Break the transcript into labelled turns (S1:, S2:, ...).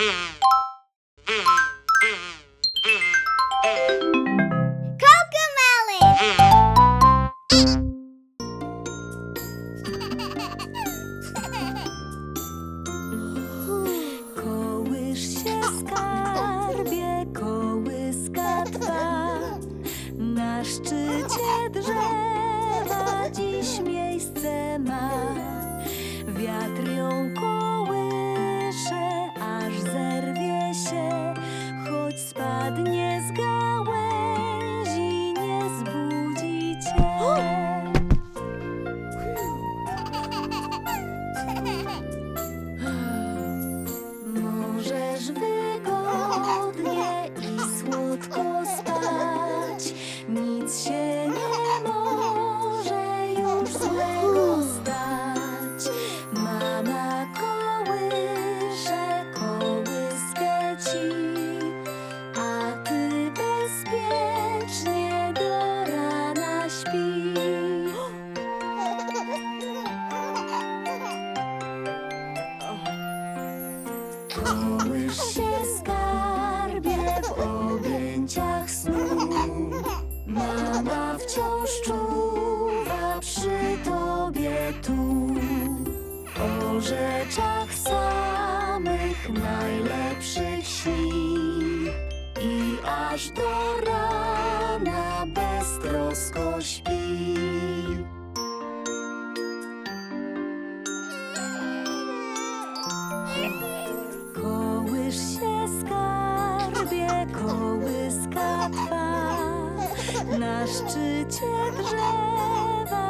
S1: Kołysz się skarbie, kołyska Na szczycie drzewa dziś miejsce ma. Wiatr ją spadnie z gałęzi, nie zbudzi cię Możesz wygodnie i słodko spać. Nic się Kołysz się skarbie w objęciach snu. Mama wciąż czuwa przy tobie tu. O rzeczach samych najlepszych śni. I aż do rana Na szczycie drzewa